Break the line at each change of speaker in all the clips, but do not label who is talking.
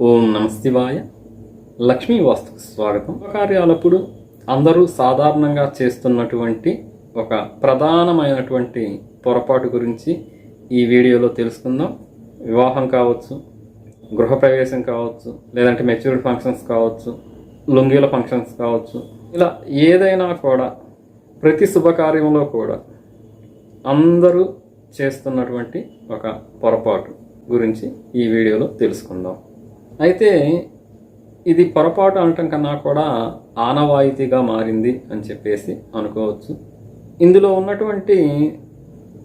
ఓం నమశివాయ లక్ష్మీ వాస్తుకు స్వాగతం. కార్యాలప్పుడు అందరూ సాధారణంగా చేస్తున్నటువంటి ఒక ప్రధానమైనటువంటి పొరపాటు గురించి ఈ వీడియోలో తెలుసుకుందాం. వివాహం కావచ్చు గృహప్రవేశం కావచ్చు లేదంటే మెచ్యూరిటీ ఫంక్షన్స్ కావచ్చు లుంగీల ఫంక్షన్స్ కావచ్చు ఇలా ఏదైనా కూడా ప్రతి శుభకార్యంలో కూడా అందరూ చేస్తున్నటువంటి ఒక పొరపాటు గురించి ఈ వీడియోలో తెలుసుకుందాం. అయితే ఇది పొరపాటు అనటం కన్నా కూడా ఆనవాయితీగా మారింది అని చెప్పేసి అనుకోవచ్చు. ఇందులో ఉన్నటువంటి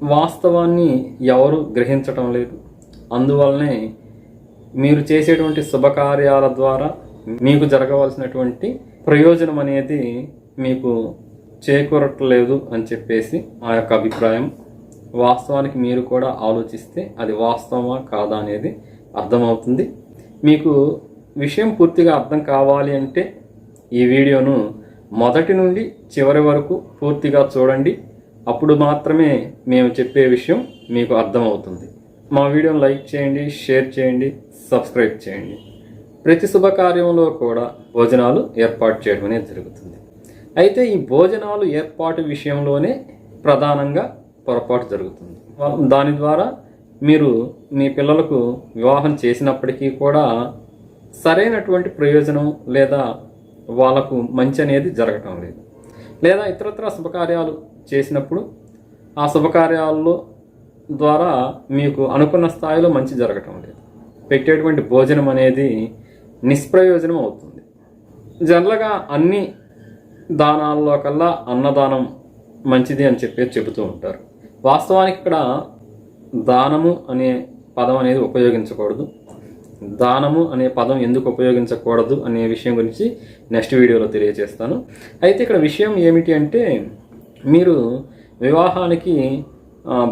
వాస్తవాన్ని ఎవరు గ్రహించటం లేదు. అందువల్లనే మీరు చేసేటువంటి శుభకార్యాల ద్వారా మీకు జరగవలసినటువంటి ప్రయోజనం అనేది మీకు చేకూరట్లేదు అని చెప్పేసి ఆ యొక్క అభిప్రాయం. వాస్తవానికి మీరు కూడా ఆలోచిస్తే అది వాస్తవమా కాదా అనేది అర్థమవుతుంది. మీకు విషయం పూర్తిగా అర్థం కావాలి అంటే ఈ వీడియోను మొదటి నుండి చివరి వరకు పూర్తిగా చూడండి. అప్పుడు మాత్రమే మేము చెప్పే విషయం మీకు అర్థమవుతుంది. మా వీడియోను లైక్ చేయండి షేర్ చేయండి సబ్స్క్రైబ్ చేయండి. ప్రతి శుభకార్యంలో కూడా భోజనాలు ఏర్పాటు చేయడం అనేది జరుగుతుంది. అయితే ఈ భోజనాలు ఏర్పాటు విషయంలోనే ప్రధానంగా పొరపాటు జరుగుతుంది. దాని ద్వారా మీరు మీ పిల్లలకు వివాహం చేసినప్పటికీ కూడా సరైనటువంటి ప్రయోజనం లేదా వాళ్ళకు మంచి అనేది జరగటం లేదు. లేదా ఇతరత్ర శుభకార్యాలు చేసినప్పుడు ఆ శుభకార్యాల్లో ద్వారా మీకు అనుకున్న స్థాయిలో మంచి జరగటం లేదు. పెట్టేటువంటి భోజనం అనేది నిష్ప్రయోజనం అవుతుంది. జనరల్గా అన్ని దానాల్లో కల్లా అన్నదానం మంచిది అని చెప్పి చెబుతూ ఉంటారు. వాస్తవానికి ఇక్కడ దానము అనే పదం అనేది ఉపయోగించకూడదు. దానము అనే పదం ఎందుకు ఉపయోగించకూడదు అనే విషయం గురించి నెక్స్ట్ వీడియోలో తెలియజేస్తాను. అయితే ఇక్కడ విషయం ఏమిటి అంటే మీరు వివాహానికి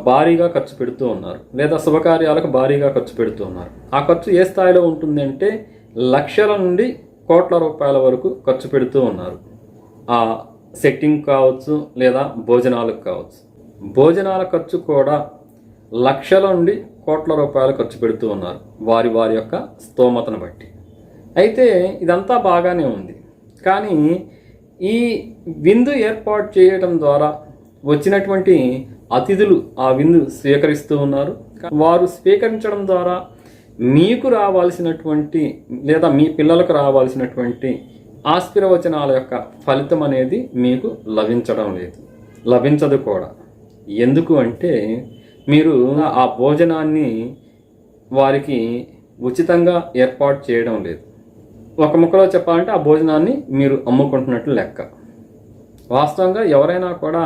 భారీగా ఖర్చు పెడుతూ ఉన్నారు. లేదా శుభకార్యాలకు భారీగా ఖర్చు పెడుతూ ఉన్నారు. ఆ ఖర్చు ఏ స్థాయిలో ఉంటుంది అంటే లక్షల నుండి కోట్ల రూపాయల వరకు ఖర్చు పెడుతూ ఉన్నారు. ఆ సెట్టింగ్ కావచ్చు లేదా భోజనాలకు కావచ్చు. భోజనాల ఖర్చు కూడా లక్షల నుండి కోట్ల రూపాయలు ఖర్చు పెడుతూ ఉన్నారు వారి వారి యొక్క స్తోమతను బట్టి. అయితే ఇదంతా బాగానే ఉంది. కానీ ఈ విందు ఏర్పాటు చేయడం ద్వారా వచ్చినటువంటి అతిథులు ఆ విందు స్వీకరిస్తూ ఉన్నారు. వారు స్వీకరించడం ద్వారా మీకు రావాల్సినటువంటి లేదా మీ పిల్లలకు రావాల్సినటువంటి ఆస్తిరవచనాల యొక్క ఫలితం అనేది మీకు లభించడం లేదు. లభించదు కూడా. ఎందుకు అంటే మీరు ఆ భోజనాన్ని వారికి ఉచితంగా ఏర్పాటు చేయడం లేదు. ఒక ముక్కలో చెప్పాలంటే ఆ భోజనాన్ని మీరు అమ్ముకుంటున్నట్లు లెక్క. వాస్తవంగా ఎవరైనా కూడా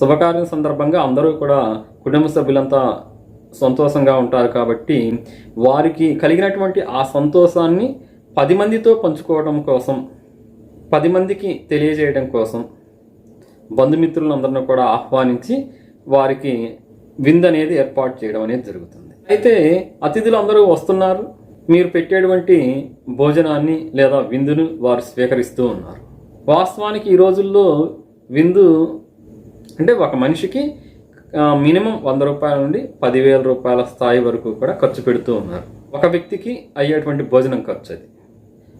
శుభకార్యం సందర్భంగా అందరూ కూడా కుటుంబ సభ్యులంతా సంతోషంగా ఉంటారు కాబట్టి వారికి కలిగినటువంటి ఆ సంతోషాన్ని పది మందితో పంచుకోవడం కోసం పది మందికి తెలియజేయడం కోసం బంధుమిత్రులందరిని కూడా ఆహ్వానించి వారికి విందు అనేది ఏర్పాటు చేయడం అనేది జరుగుతుంది. అయితే అతిథులు అందరూ వస్తున్నారు. మీరు పెట్టేటువంటి భోజనాన్ని లేదా విందును వారు స్వీకరిస్తూ ఉన్నారు. వాస్తవానికి ఈ రోజుల్లో విందు అంటే ఒక మనిషికి మినిమం వంద రూపాయల నుండి పదివేల రూపాయల స్థాయి వరకు కూడా ఖర్చు పెడుతూ ఉన్నారు. ఒక వ్యక్తికి అయ్యేటువంటి భోజనం ఖర్చు అది.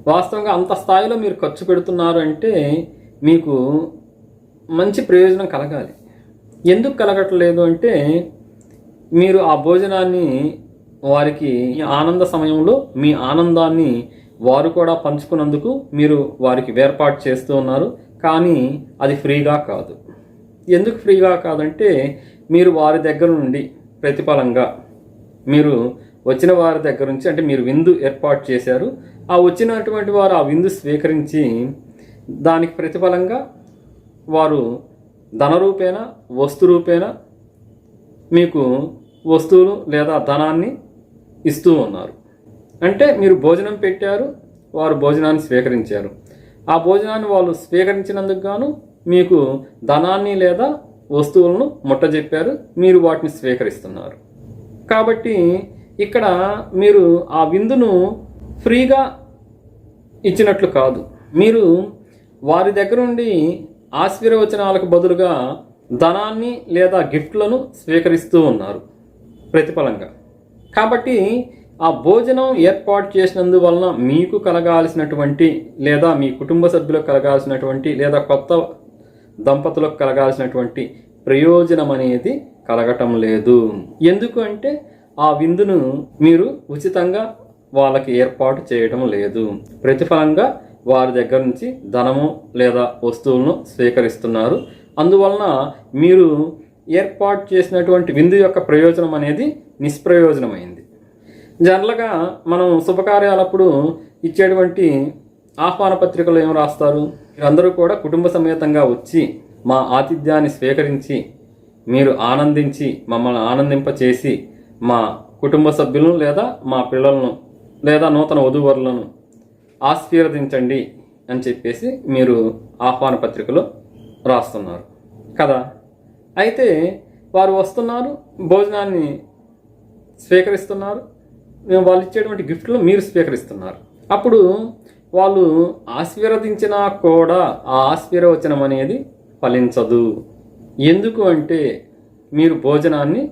వాస్తవంగా అంత స్థాయిలో మీరు ఖర్చు పెడుతున్నారు అంటే మీకు మంచి ప్రయోజనం కలగాలి. ఎందుకు కలగట్లేదు అంటే మీరు ఆ భోజనాన్ని వారికి ఆనంద సమయంలో మీ ఆనందాన్ని వారు కూడా పంచుకున్నందుకు మీరు వారికి వేర్పాటు చేస్తూ ఉన్నారు. కానీ అది ఫ్రీగా కాదు. ఎందుకు ఫ్రీగా కాదంటే మీరు వారి దగ్గర నుండి ప్రతిఫలంగా మీరు వచ్చిన వారి దగ్గర నుంచి అంటే మీరు విందు ఏర్పాటు చేశారు. ఆ వచ్చినటువంటి వారు ఆ విందు స్వీకరించి దానికి ప్రతిఫలంగా వారు ధనరూపేణ వస్తు రూపేణ మీకు వస్తువులు లేదా ధనాన్ని ఇస్తూ ఉన్నారు. అంటే మీరు భోజనం పెట్టారు వారు భోజనాన్ని స్వీకరించారు. ఆ భోజనాన్ని వాళ్ళు స్వీకరించినందుకు గాను మీకు ధనాన్ని లేదా వస్తువులను ముట్టజెప్పారు మీరు వాటిని స్వీకరిస్తున్నారు. కాబట్టి ఇక్కడ మీరు ఆ విందును ఫ్రీగా ఇచ్చినట్లు కాదు. మీరు వారి దగ్గర నుండి ఆశీర్వచనాలకు బదులుగా ధనాన్ని లేదా గిఫ్ట్లను స్వీకరిస్తూ ఉన్నారు ప్రతిఫలంగా. కాబట్టి ఆ భోజనం ఏర్పాటు చేసినందువలన మీకు కలగాల్సినటువంటి లేదా మీ కుటుంబ సభ్యులకు కలగాల్సినటువంటి లేదా కొత్త దంపతులకు కలగాల్సినటువంటి ప్రయోజనం అనేది కలగటం లేదు. ఎందుకు అంటే ఆ విందును మీరు ఉచితంగా వాళ్ళకి ఏర్పాటు చేయడం లేదు. ప్రతిఫలంగా వారి దగ్గర నుంచి ధనము లేదా వస్తువులను స్వీకరిస్తున్నారు. అందువలన మీరు ఏర్పాటు చేసినటువంటి విందు యొక్క ప్రయోజనం అనేది నిష్ప్రయోజనమైంది. జనరల్గా మనం శుభకార్యాలప్పుడు ఇచ్చేటువంటి ఆహ్వాన పత్రికలు ఏం రాస్తారు? మీరందరూ కూడా కుటుంబ సమేతంగా వచ్చి మా ఆతిథ్యాన్ని స్వీకరించి మీరు ఆనందించి మమ్మల్ని ఆనందింపచేసి మా కుటుంబ సభ్యులను లేదా మా పిల్లలను లేదా నూతన వధూవరులను ఆశీర్వదించండి అని చెప్పేసి మీరు ఆహ్వాన పత్రికలో రాస్తున్నారు. కదా? అయితే వారు వస్తున్నారు భోజనాన్ని స్వీకరిస్తున్నారు మేము వాళ్ళు ఇచ్చేటువంటి గిఫ్ట్లు మీరు స్వీకరిస్తున్నారు. అప్పుడు వాళ్ళు ఆశీర్వదించినా కూడా ఆ ఆశీర్వచనం అనేది ఫలించదు. ఎందుకు అంటే మీరు భోజనాన్ని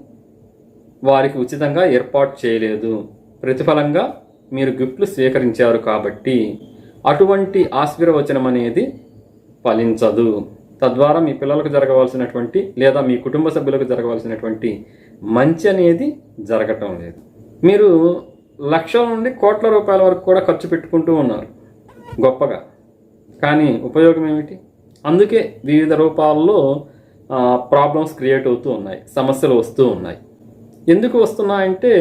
వారికి ఉచితంగా ఏర్పాటు చేయలేదు. ప్రతిఫలంగా మీరు గిఫ్ట్లు స్వీకరించారు కాబట్టి అటువంటి ఆశీర్వచనం అనేది ఫలించదు. తద్వారా మీ పిల్లలకు జరగవలసినటువంటి లేదా మీ కుటుంబ సభ్యులకు జరగవలసినటువంటి మంచి అనేది జరగటం లేదు. మీరు లక్షల నుండి కోట్ల రూపాయల వరకు కూడా ఖర్చు పెట్టుకుంటూ ఉన్నారు. గొప్పగా. కానీ ఉపయోగం ఏమిటి? అందుకే వివిధ రూపాల్లో ప్రాబ్లమ్స్ క్రియేట్ అవుతూ ఉన్నాయి. సమస్యలు వస్తూ ఉన్నాయి. ఎందుకు వస్తున్నాయంటే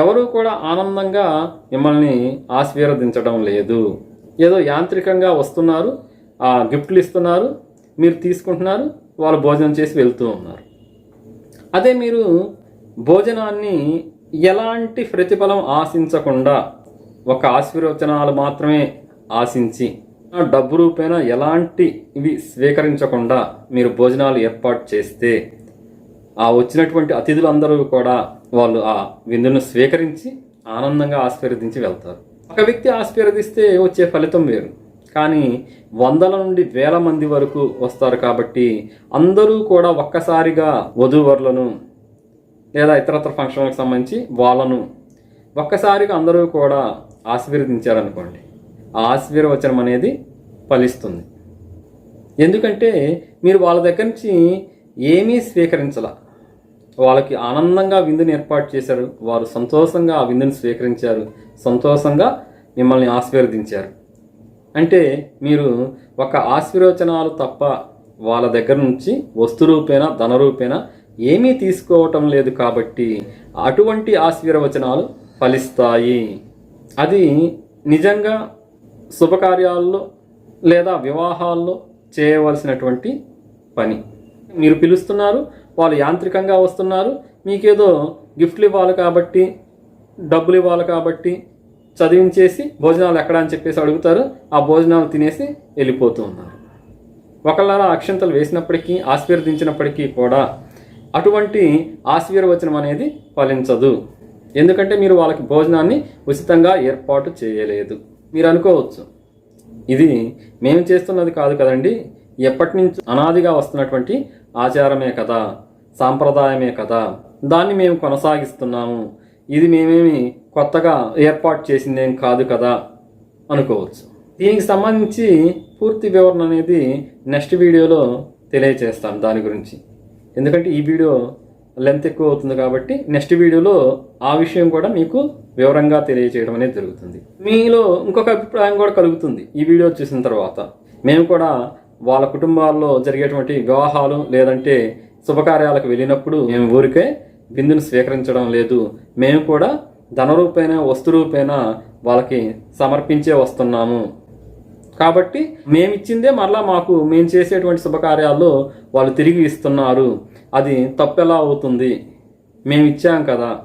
ఎవరూ కూడా ఆనందంగా మిమ్మల్ని ఆశీర్వదించడం లేదు. ఏదో యాంత్రికంగా వస్తున్నారు ఆ గిఫ్ట్లు ఇస్తున్నారు మీరు తీసుకుంటున్నారు వాళ్ళు భోజనం చేసి వెళ్తూ ఉన్నారు. అదే మీరు భోజనాన్ని ఎలాంటి ప్రతిఫలం ఆశించకుండా ఒక ఆశీర్వచనాలు మాత్రమే ఆశించి ఆ డబ్బు రూపేణ ఎలాంటి ఇవి స్వీకరించకుండా మీరు భోజనాలు ఏర్పాటు చేస్తే ఆ వచ్చినటువంటి అతిథులందరూ కూడా వాళ్ళు ఆ విందును స్వీకరించి ఆనందంగా ఆశీర్వదించి వెళ్తారు. ఒక వ్యక్తి ఆశీర్వదిస్తే వచ్చే ఫలితం వేరు. కానీ వందల నుండి వేల మంది వరకు వస్తారు కాబట్టి అందరూ కూడా ఒక్కసారిగా వధూవరులను లేదా ఇతరత్ర ఫంక్షన్లకు సంబంధించి వాళ్ళను ఒక్కసారిగా అందరూ కూడా ఆశీర్వదించారనుకోండి. ఆ ఆశీర్వచనం అనేది ఫలిస్తుంది. ఎందుకంటే మీరు వాళ్ళ దగ్గర నుంచి ఏమీ స్వీకరించాల. వాళ్ళకి ఆనందంగా విందుని ఏర్పాటు చేశారు. వారు సంతోషంగా ఆ విందుని స్వీకరించారు. సంతోషంగా మిమ్మల్ని ఆశీర్వదించారు. అంటే మీరు ఒక ఆశీర్వచనాలు తప్ప వాళ్ళ దగ్గర నుంచి వస్తు ధనరూపేనా ధన ఏమీ తీసుకోవటం లేదు కాబట్టి అటువంటి ఆశీర్వచనాలు ఫలిస్తాయి. అది నిజంగా శుభకార్యాల్లో లేదా వివాహాల్లో చేయవలసినటువంటి పని. మీరు పిలుస్తున్నారు వాళ్ళు యాంత్రికంగా వస్తున్నారు. మీకేదో గిఫ్ట్లు ఇవ్వాలి కాబట్టి డబ్బులు ఇవ్వాలి కాబట్టి చదివించేసి భోజనాలు ఎక్కడ అని చెప్పేసి అడుగుతారు. ఆ భోజనాలు తినేసి వెళ్ళిపోతూ ఉన్నారు. ఒకళ్ళ అక్షంతలు వేసినప్పటికీ ఆశీర్వదించినప్పటికీ కూడా అటువంటి ఆశీర్వచనం అనేది ఫలించదు. ఎందుకంటే మీరు వాళ్ళకి భోజనాన్ని ఉచితంగా ఏర్పాటు చేయలేదు. మీరు అనుకోవచ్చు ఇది మేము చేస్తున్నది కాదు కదండి. ఎప్పటి నుంచి అనాదిగా వస్తున్నటువంటి ఆచారమే కదా సాంప్రదాయమే కదా దాన్ని మేము కొనసాగిస్తున్నాము. ఇది మేమేమి కొత్తగా ఏర్పాటు చేసిందేం కాదు కదా అనుకోవచ్చు. దీనికి సంబంధించి పూర్తి వివరణ అనేది నెక్స్ట్ వీడియోలో తెలియచేస్తాను దాని గురించి. ఎందుకంటే ఈ వీడియో లెంత్ ఎక్కువ అవుతుంది కాబట్టి నెక్స్ట్ వీడియోలో ఆ విషయం కూడా మీకు వివరంగా తెలియజేయడం అనేది జరుగుతుంది. మీలో ఇంకొక అభిప్రాయం కూడా కలుగుతుంది ఈ వీడియో చూసిన తర్వాత. మేము కూడా వాళ్ళ కుటుంబాల్లో జరిగేటువంటి వివాహాలు లేదంటే శుభకార్యాలకు వెళ్ళినప్పుడు మేము ఊరికే బిందును స్వీకరించడం లేదు. మేము కూడా ధన వస్తురూపేణ వస్తు వాళ్ళకి సమర్పించే వస్తున్నాము. కాబట్టి మేమిచ్చిందే మరలా మాకు మేము చేసేటువంటి శుభకార్యాల్లో వాళ్ళు తిరిగి ఇస్తున్నారు. అది తప్పెలా అవుతుంది? మేము ఇచ్చాం కదా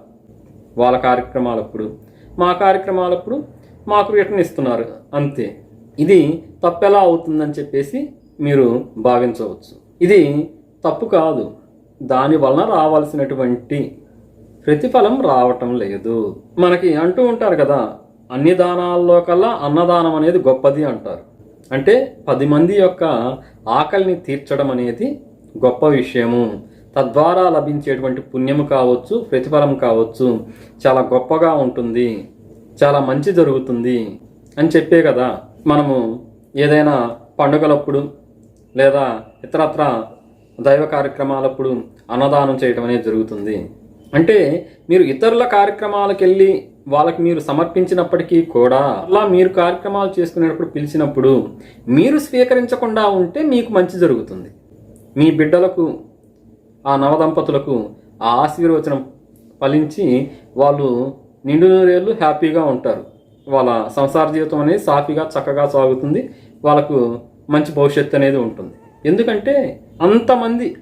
వాళ్ళ కార్యక్రమాలప్పుడు. మా కార్యక్రమాలప్పుడు మాకు రిటర్న్ ఇస్తున్నారు. అంతే. ఇది తప్పెలా అవుతుందని చెప్పేసి మీరు భావించవచ్చు. ఇది తప్పు కాదు. దానివలన రావాల్సినటువంటి ప్రతిఫలం రావటం లేదు. మనకి అంటూ ఉంటారు కదా అన్ని దానాల్లో కల్లా అన్నదానం అనేది గొప్పది అంటారు. అంటే పది మంది యొక్క ఆకలిని తీర్చడం అనేది గొప్ప విషయము. తద్వారా లభించేటువంటి పుణ్యము కావచ్చు ప్రతిఫలం కావచ్చు చాలా గొప్పగా ఉంటుంది. చాలా మంచి జరుగుతుంది అని చెప్పే కదా మనము ఏదైనా పండుగలప్పుడు లేదా ఇతరత్ర దైవ కార్యక్రమాలప్పుడు అన్నదానం చేయటం అనేది జరుగుతుంది. అంటే మీరు ఇతరుల కార్యక్రమాలకు వెళ్ళి వాళ్ళకి మీరు సమర్పించినప్పటికీ కూడా అలా మీరు కార్యక్రమాలు చేసుకునేటప్పుడు పిలిచినప్పుడు మీరు స్వీకరించకుండా ఉంటే మీకు మంచి జరుగుతుంది. మీ బిడ్డలకు ఆ నవదంపతులకు ఆ ఆశీర్వచనం ఫలించి వాళ్ళు నిండు నూరేళ్ళు హ్యాపీగా ఉంటారు. వాళ్ళ సంసార జీవితం అనేది సాఫీగా చక్కగా సాగుతుంది. వాళ్ళకు మంచి భవిష్యత్తు అనేది ఉంటుంది. ఎందుకంటే అంతమంది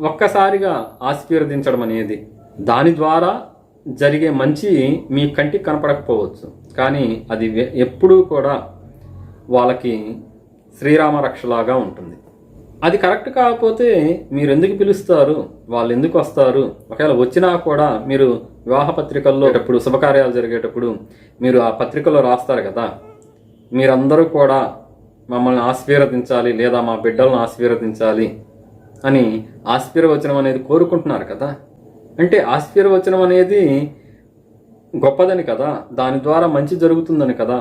ఒక్కసారిగా ఆశీర్వదించడం అనేది దాని ద్వారా జరిగే మంచి మీ కంటికి కనపడకపోవచ్చు. కానీ అది ఎప్పుడూ కూడా వాళ్ళకి శ్రీరామ రక్షలాగా ఉంటుంది. అది కరెక్ట్ కాకపోతే మీరు ఎందుకు పిలుస్తారు? వాళ్ళు ఎందుకు వస్తారు? ఒకవేళ వచ్చినా కూడా మీరు వివాహ పత్రికల్లో ఎప్పుడు శుభకార్యాలు జరిగేటప్పుడు మీరు ఆ పత్రికలో రాస్తారు కదా? మీరందరూ కూడా మమ్మల్ని ఆశీర్వదించాలి లేదా మా బిడ్డలను ఆశీర్వదించాలి అని ఆశీర్వచనం అనేది కోరుకుంటున్నారు కదా? అంటే ఆశీర్వచనం అనేది గొప్పదని కదా? దాని ద్వారా మంచి జరుగుతుందని కదా?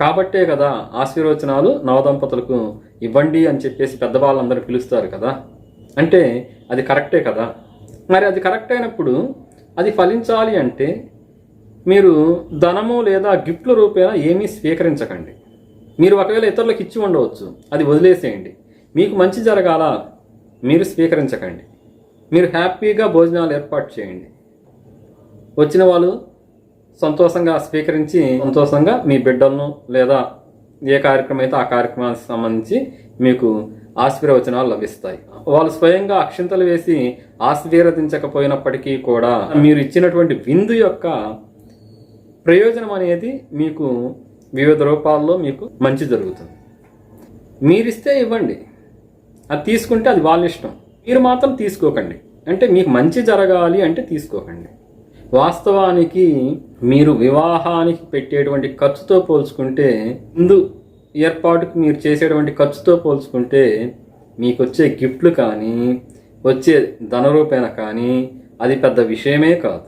కాబట్టే కదా ఆశీర్వచనాలు నవదంపతులకు ఇవ్వండి అని చెప్పేసి పెద్దవాళ్ళందరూ పిలుస్తారు కదా? అంటే అది కరెక్టే కదా? మరి అది కరెక్ట్ అయినప్పుడు అది ఫలించాలి అంటే మీరు ధనము లేదా గిఫ్ట్ల రూపేణా ఏమీ స్వీకరించకండి. మీరు ఒకవేళ ఇతరులకు ఇచ్చి ఉండవచ్చు అది వదిలేసేయండి. మీకు మంచి జరగాల? మీరు స్వీకరించకండి. మీరు హ్యాపీగా భోజనాలు ఏర్పాటు చేయండి. వచ్చిన వాళ్ళు సంతోషంగా స్వీకరించి సంతోషంగా మీ బిడ్డలను లేదా ఏ కార్యక్రమం అయితే ఆ కార్యక్రమానికి సంబంధించి మీకు ఆశీర్వచనాలు లభిస్తాయి. వాళ్ళు స్వయంగా అక్షింతలు వేసి ఆశీర్వదించకపోయినప్పటికీ కూడా మీరు ఇచ్చినటువంటి విందు యొక్క ప్రయోజనం అనేది మీకు వివిధ రూపాల్లో మీకు మంచి జరుగుతుంది. మీరిస్తే ఇవ్వండి. అది తీసుకుంటే అది వాళ్ళ ఇష్టం. మీరు మాత్రం తీసుకోకండి. అంటే మీకు మంచి జరగాలి అంటే తీసుకోకండి. వాస్తవానికి మీరు వివాహానికి పెట్టేటువంటి ఖర్చుతో పోల్చుకుంటే ముందు ఏర్పాటుకు మీరు చేసేటువంటి ఖర్చుతో పోల్చుకుంటే మీకు వచ్చే గిఫ్ట్లు కానీ వచ్చే ధనరూపేణ కానీ అది పెద్ద విషయమే కాదు.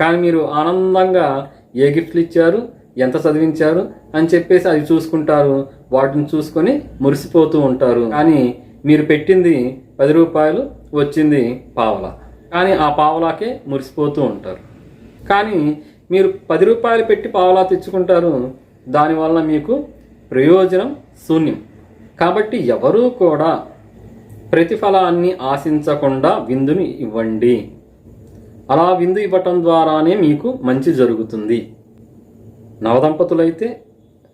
కానీ మీరు ఆనందంగా ఏ గిఫ్ట్లు ఇచ్చారు? ఎంత చదివించారు అని చెప్పేసి అది చూసుకుంటారు. వాటిని చూసుకొని మురిసిపోతూ ఉంటారు. కానీ మీరు పెట్టింది పది రూపాయలు వచ్చింది పావలా. కానీ ఆ పావలాకే మురిసిపోతూ ఉంటారు. కానీ మీరు పది రూపాయలు పెట్టి పావలా తెచ్చుకుంటారు. దానివల్ల మీకు ప్రయోజనం శూన్యం. కాబట్టి ఎవరూ కూడా ప్రతిఫలాన్ని ఆశించకుండా విందుని ఇవ్వండి. అలా విందు ఇవ్వటం ద్వారానే మీకు మంచి జరుగుతుంది. నవదంపతులైతే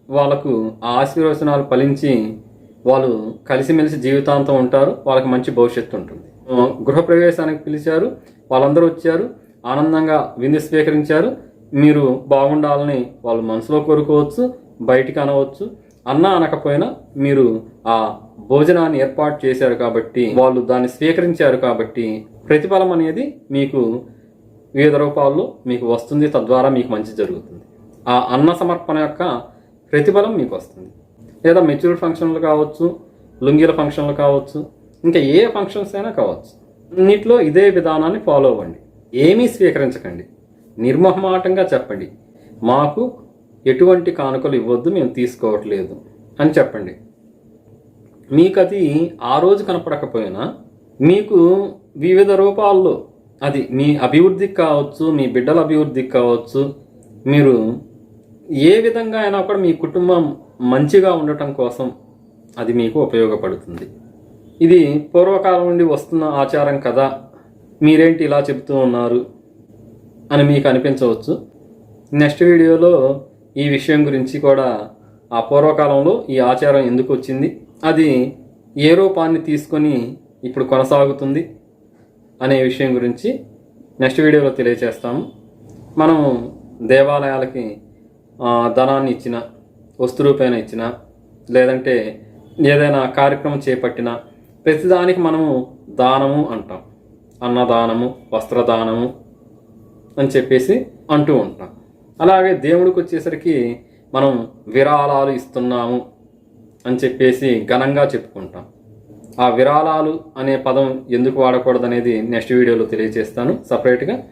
వాళ్ళకు ఆ ఆశీర్వచనాలు ఫలించి వాళ్ళు కలిసిమెలిసి జీవితాంతం ఉంటారు వాళ్ళకి మంచి భవిష్యత్తు ఉంటుంది. గృహప్రవేశానికి పిలిచారు వాళ్ళందరూ వచ్చారు ఆనందంగా విందు స్వీకరించారు. మీరు బాగుండాలని వాళ్ళు మనసులో కోరుకోవచ్చు బయటికి అనవచ్చు. అన్నా అనకపోయినా మీరు ఆ భోజనాన్ని ఏర్పాటు చేశారు కాబట్టి వాళ్ళు దాన్ని స్వీకరించారు కాబట్టి ప్రతిఫలం అనేది మీకు వివిధ రూపాల్లో మీకు వస్తుంది తద్వారా మీకు మంచి జరుగుతుంది. ఆ అన్న సమర్పణ యొక్క ప్రతిఫలం మీకు వస్తుంది. లేదా మెచ్యూర్ ఫంక్షన్లు కావచ్చు లుంగీల ఫంక్షన్లు కావచ్చు ఇంకా ఏ ఫంక్షన్స్ అయినా కావచ్చు. అన్నిట్లో ఇదే విధానాన్ని ఫాలో అవ్వండి. ఏమీ స్వీకరించకండి. నిర్మహమాటంగా చెప్పండి. మాకు ఎటువంటి కానుకలు ఇవ్వద్దు మేము తీసుకోవట్లేదు అని చెప్పండి. మీకు అది ఆ రోజు కనపడకపోయినా మీకు వివిధ రూపాల్లో అది మీ అభివృద్ధికి కావచ్చు మీ బిడ్డల అభివృద్ధికి కావచ్చు మీరు ఏ విధంగా అయినా కూడా మీ కుటుంబం మంచిగా ఉండటం కోసం అది మీకు ఉపయోగపడుతుంది. ఇది పూర్వకాలం నుండి వస్తున్న ఆచారం కదా. మీరేంటి ఇలా చెబుతూ ఉన్నారు అని మీకు అనిపించవచ్చు. నెక్స్ట్ వీడియోలో ఈ విషయం గురించి కూడా ఆ పూర్వకాలంలో ఈ ఆచారం ఎందుకు వచ్చింది అది ఏ రూపాన్ని తీసుకొని ఇప్పుడు కొనసాగుతుంది అనే విషయం గురించి నెక్స్ట్ వీడియోలో తెలియజేస్తాము మనం దేవాలయాలకి ధనాన్ని ఇచ్చిన వస్తు రూపేణ ఇచ్చిన లేదంటే ఏదైనా కార్యక్రమం చేపట్టిన ప్రతిదానికి మనము దానము అంటాం. అన్నదానము వస్త్రదానము అని చెప్పేసి అంటూ ఉంటాం. అలాగే దేవుడికి వచ్చేసరికి మనం విరాళాలు ఇస్తున్నాము అని చెప్పేసి ఘనంగా చెప్పుకుంటాం. ఆ విరాళాలు అనే పదం ఎందుకు వాడకూడదు అనేది నెక్స్ట్ వీడియోలో తెలియజేస్తాను సపరేట్గా.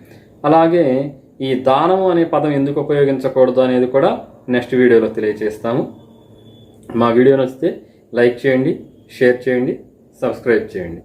అలాగే ఈ దానము అనే పదం ఎందుకు ఉపయోగించకూడదు అనేది కూడా నెక్స్ట్ వీడియోలో తెలియజేస్తాము మా వీడియో నచ్చితే లైక్ చేయండి షేర్ చేయండి సబ్స్క్రైబ్ చేయండి.